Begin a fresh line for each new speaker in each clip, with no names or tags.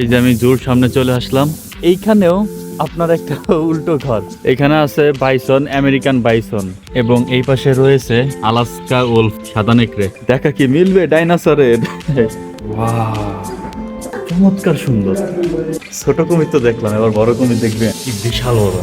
এই যে আমি জোর সামনে চলে আসলাম। এইখানেও আপনার একটা উল্টো ঘর। এখানে আছে বাইসন, আমেরিকান বাইসন, এবং এই পাশে রয়েছে আলাস্কা ওলফ সাদা নেকড়ে দেখা কি মিলবে ডাইনোসরের? চমৎকার সুন্দর। ছোট কুমির তো দেখলাম, এবার বড় কুমির দেখবে। কি বিশাল বড়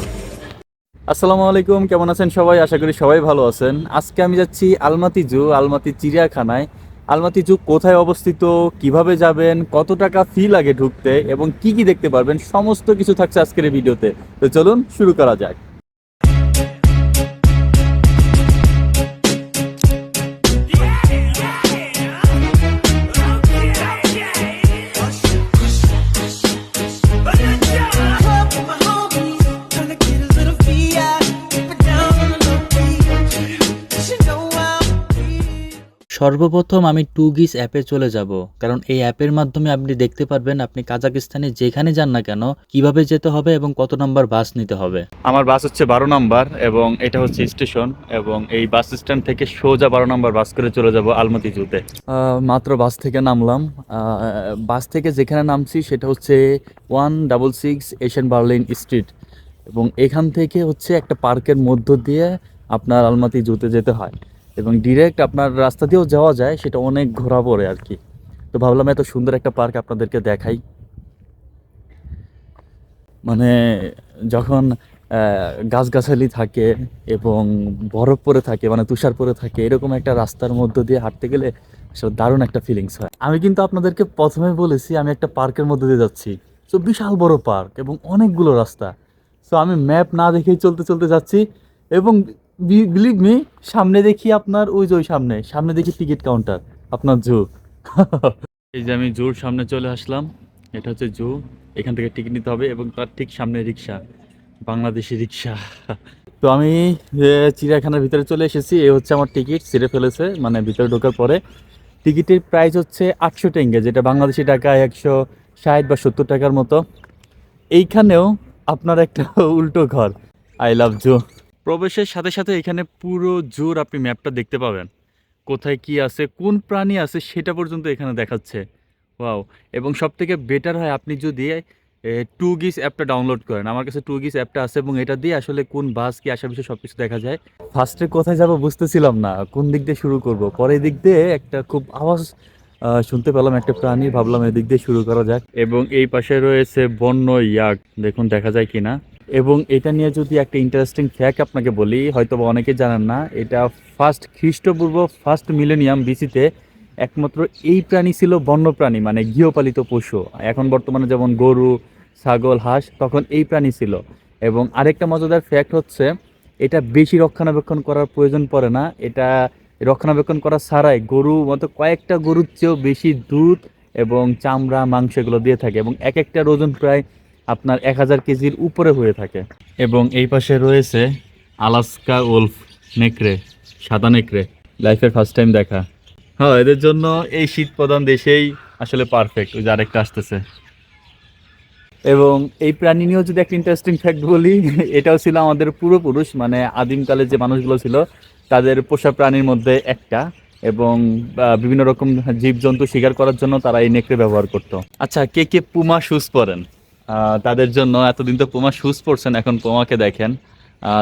আসসালামু আলাইকুম, কেমন আছেন সবাই? আশা করি সবাই ভালো আছেন। আজকে আমি যাচ্ছি আলমাতি জু, আলমাতি চিড়িয়াখানায়। আলমাতি জু কোথায় অবস্থিত, কীভাবে যাবেন, কত টাকা ফি লাগে ঢুকতে এবং কি কি দেখতে পারবেন, সমস্ত কিছু থাকছে আজকের এই ভিডিওতে তো চলুন শুরু করা যাক।
সর্বপ্রথম আমি টু গিস অ্যাপে চলে যাব। কারণ এই অ্যাপের মাধ্যমে আপনি দেখতে পারবেন আপনি কাজাকিস্তানে যেখানে যান না কেন কীভাবে যেতে হবে এবং কত নম্বর বাস নিতে হবে।
আমার বাস হচ্ছে বারো নাম্বার এবং এটা হচ্ছে স্টেশন এবং এই বাস স্ট্যান্ড থেকে সোজা বারো নাম্বার বাস করে চলে যাব আলমতি জুতে। মাত্র বাস থেকে নামলাম। বাস থেকে যেখানে নামছি সেটা হচ্ছে one double six Asian Berlin Street এবং এখান থেকে হচ্ছে একটা পার্কের মধ্য দিয়ে আপনার আলমাতি জুতে যেতে হয়। এবং ডিরেক্ট আপনার রাস্তা দিয়েও যাওয়া যায়, সেটা অনেক ঘোরা পড়ে আর কি। তো ভাবলাম এত সুন্দর একটা পার্ক আপনাদেরকে দেখাই। মানে যখন গাছগাছালি থাকে এবং বরফ পরে থাকে মানে তুষার পরে থাকে, এরকম একটা রাস্তার মধ্য দিয়ে হাঁটতে গেলে আসলে দারুণ একটা ফিলিংস হয়। আমি কিন্তু আপনাদেরকে প্রথমে বলেছি, আমি একটা পার্কের মধ্যে দিয়ে যাচ্ছি। তো বিশাল বড় পার্ক এবং অনেকগুলো রাস্তা। সো আমি ম্যাপ না দেখেই চলতে চলতে যাচ্ছি এবং বিলিভ মি সামনে দেখি আপনার, ওই যে ওই সামনে সামনে দেখি টিকিট কাউন্টার আপনার জু এই যে আমি জুর সামনে চলে আসলাম, এটা হচ্ছে জু এখান থেকে টিকিট নিতে হবে এবং তার ঠিক সামনে রিক্সা, বাংলাদেশি রিক্সা। তো আমি চিড়িয়াখানার ভিতরে চলে এসেছি এই হচ্ছে আমার টিকিট ছিঁড়ে ফেলেছে মানে ভিতরে ঢোকার পরে। টিকিটের প্রাইস হচ্ছে আটশো টেঙ্গে, যেটা বাংলাদেশি টাকায় একশো ষাট বা সত্তর টাকার মতো। এইখানেও আপনার একটা উল্টো ঘর। আই লাভ জু প্রবেশের সাথে সাথে এখানে পুরো জোর আপনি ম্যাপটা দেখতে পাবেন। কোথায় কি আছে, কোন প্রাণী আছে সেটা পর্যন্ত এখানে দেখাচ্ছে। ওয়াও, এবং সব থেকে বেটার হয় আপনি যদি টু গিস অ্যাপটা ডাউনলোড করেন। আমার কাছে টু গিস অ্যাপটা আছে এবং এটা দিয়ে আসলে কোন বাস কি, আসা বিষয়ে সব কিছু দেখা যায়। ফার্স্টে কোথায় যাব বুঝতেছিলাম না, কোন দিক দিয়ে শুরু করব? পরে দিক দিয়ে একটা খুব আওয়াজ শুনতে পেলাম একটা প্রাণী, ভাবলাম এদিক দিয়ে শুরু করা যাক। এবং এই পাশে রয়েছে বন্য ইয়াক। দেখুন, দেখা যায় কিনা। এবং এটা নিয়ে যদি একটা ইন্টারেস্টিং ফ্যাক্ট আপনাকে বলি হয়তো বা অনেকে জানেন না, এটা ফার্স্ট খ্রিস্টপূর্ব ফার্স্ট মিলেনিয়াম বিসিতে একমাত্র এই প্রাণী ছিল বন্যপ্রাণী মানে গৃহপালিত পশু। এখন বর্তমানে যেমন গরু, ছাগল, হাঁস, তখন এই প্রাণী ছিল। এবং আরেকটা মজাদার ফ্যাক্ট হচ্ছে, এটা বেশি রক্ষণাবেক্ষণ করার প্রয়োজন পড়ে না। এটা রক্ষণাবেক্ষণ করা ছাড়াই গরু মতো কয়েকটা গরুর চেয়েও বেশি দুধ এবং চামড়া, মাংস এগুলো দিয়ে থাকে এবং এক একটা ওজন প্রায় আপনার এক হাজার কেজির উপরে হয়ে থাকে। এবং এই পাশে রয়েছে আলাস্কা ওলফ নেকড়ে, সাদা নেকড়ে। লাইফের ফার্স্ট টাইম দেখা। হ্যাঁ এদের জন্য এই শীত প্রধান দেশেই আসলে পারফেক্ট ওই যে আরেকটা আসতেছে। এবং এই প্রাণী নিয়েও যদি একটা ইন্টারেস্টিং ফ্যাক্ট বলি, এটাও ছিল আমাদের পূর্বপুরুষ মানে আদিমকালে যে মানুষগুলো ছিল, তাদের পোষা প্রাণীর মধ্যে একটা। এবং বিভিন্ন রকম জীবজন্তু শিকার করার জন্য তারা এই নেকড়ে ব্যবহার করতো। আচ্ছা কে কে পুমা শুজ পরেন? তাদের জন্য এতদিন তো পোমা শুজ পরছেন এখন পোমাকে দেখেন।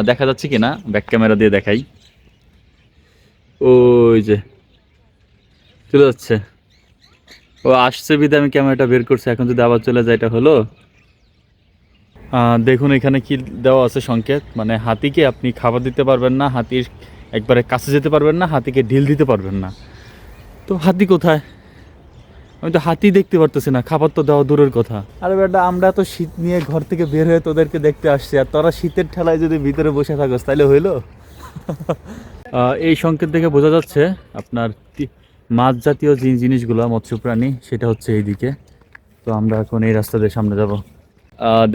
দেখা যাচ্ছে কিনা ব্যাক ক্যামেরা দিয়ে দেখাই। ওই যে, চলে যাচ্ছে। ও, আসছে বিদে, আমি ক্যামেরাটা বের করছি। এখন যদি আবার চলে যায়, এটা হলো? দেখুন এখানে কি দেওয়া আছে সংকেত। মানে হাতিকে আপনি খাবার দিতে পারবেন না, হাতির একবারে কাছে যেতে পারবেন না, হাতিকে ঢিল দিতে পারবেন না। তো হাতি কোথায়? আমি তো হাতি দেখতে পারতেছি না খাবার তো দেওয়া দূরের কথা। আরে বেটা আমরা তো শীত নিয়ে ঘর থেকে বের হয়ে তোদেরকে দেখতে আসছি আর তোরা শীতের ঠেলায় যদি ভিতরে বসে থাকস তাহলে হইল? এই সংকেত দেখে বোঝা যাচ্ছে আপনার মাছ জাতীয় যে জিনিসগুলো মৎস্য প্রাণী সেটা হচ্ছে এইদিকে। তো আমরা এখন এই রাস্তা দিয়ে সামনে যাব।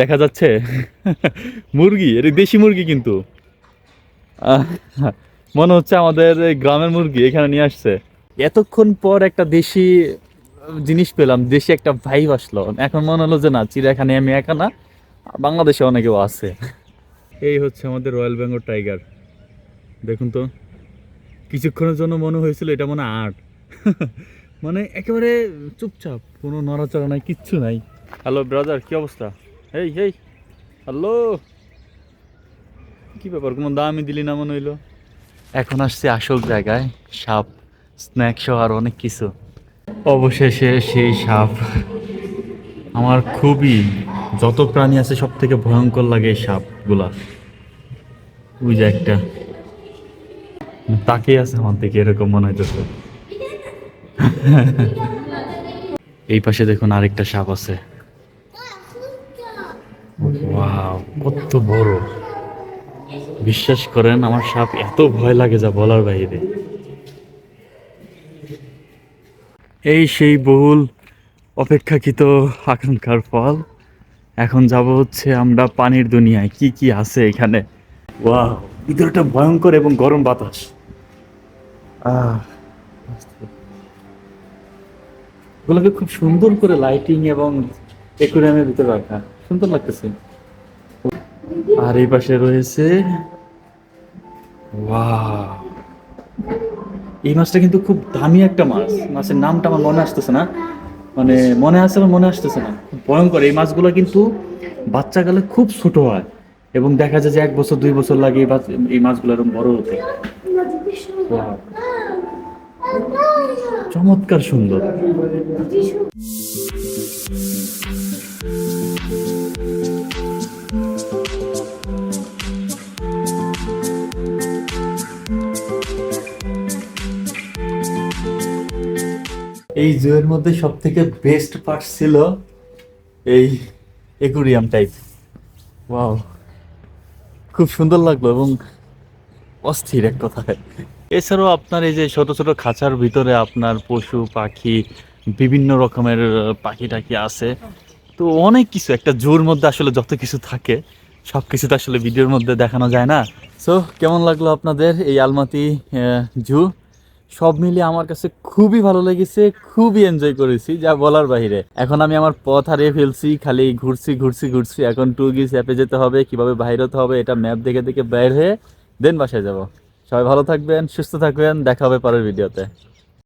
দেখা যাচ্ছে মুরগি এটা দেশি মুরগি কিন্তু। মনে হচ্ছে আমাদের এই গ্রামের মুরগি এখানে নিয়ে আসছে। এতক্ষণ পর একটা দেশি জিনিস পেলাম, দেশে একটা ভাইব আসলো। এখন মনে হলো যে না চিড়িয়াখানে আমি একা না, বাংলাদেশে অনেকেও আছে। এই হচ্ছে আমাদের রয়্যাল বেঙ্গল টাইগার দেখুন তো, কিছুক্ষণের জন্য মনে হয়েছিল এটা মনে আর্ট মানে একেবারে চুপচাপ, কোনো নড়াচড়া নাই, কিচ্ছু নাই। হ্যালো ব্রাদার কি অবস্থা? এই এই হ্যালো কি ব্যাপার, কোনো দামই দিলি না মনে হইল? এখন আসছে আসল জায়গায়, সাপ স্ন্যাক্স আর অনেক কিছু। অবশেষে সেই সাপ। আমার খুবই যত প্রাণী আছে সব থেকে ভয়ঙ্কর লাগে এই সাপগুলা। ওই যে একটা। তাকে আছে আমার দিকে, এরকম মনে হইতেছে। এই পাশে দেখুন আরেকটা সাপ আছে। কত বড়। বিশ্বাস করেন, আমার সাপ এত ভয় লাগে যা বলার বাইরে। এই সেই বহুল অপেক্ষাকৃত আকাঙ্ক্ষার ফল। এখন যাব হচ্ছে আমরা পানির দুনিয়ায়। কি কি আছে এখানে? ওয়াও ভিতরটা ভয়ঙ্কর এবং গরম বাতাস। ওগুলোকে খুব সুন্দর করে লাইটিং এবং একুরিয়ামের ভিতরে রাখা। সুন্দর লাগতেছে। আর এই পাশে রয়েছে, ওয়াও। এই মাছটা কিন্তু খুব দামি একটা মাছ। মাছের নামটা আমার মনে আসতেছে না। মানে মনে আছে আমার মনে আসতেছে না। ভয়ঙ্কর। এই মাছগুলো কিন্তু বাচ্চাকালে খুব ছোট হয় এবং দেখা যায় যে এক বছর, দুই বছর লাগে এই মাছগুলো এরকম বড় হতে। চমৎকার সুন্দর। এই জুয়ের মধ্যে সব থেকে বেস্ট পার্ট ছিল এই একুরিয়াম টাইপ ওয়াও খুব সুন্দর লাগল এবং অস্থির এক কথায়। এছাড়াও আপনার এই যে ছোট ছোট খাঁচার ভিতরে আপনার পশু পাখি বিভিন্ন রকমের পাখি টাখি আছে। তো অনেক কিছু একটা জোর মধ্যে আসলে যত কিছু থাকে সব কিছু তো আসলে ভিডিওর মধ্যে দেখানো যায় না। সো কেমন লাগল আপনাদের এই আলমাতি জু? সব মিলিয়ে আমার কাছে খুবই ভালো লেগেছে, খুবই এনজয় করেছি, যা বলার বাহিরে। এখন আমি আমার পথ হারিয়ে ফেলছি, খালি ঘুরছি ঘুরছি ঘুরছি। এখন টু গিস অ্যাপে যেতে হবে, কীভাবে বাইরে হতে হবে, এটা ম্যাপ দেখে দেখে বের হয়ে দেন বাসায় যাব। সবাই ভালো থাকবেন, সুস্থ থাকবেন, দেখা হবে পরের ভিডিওতে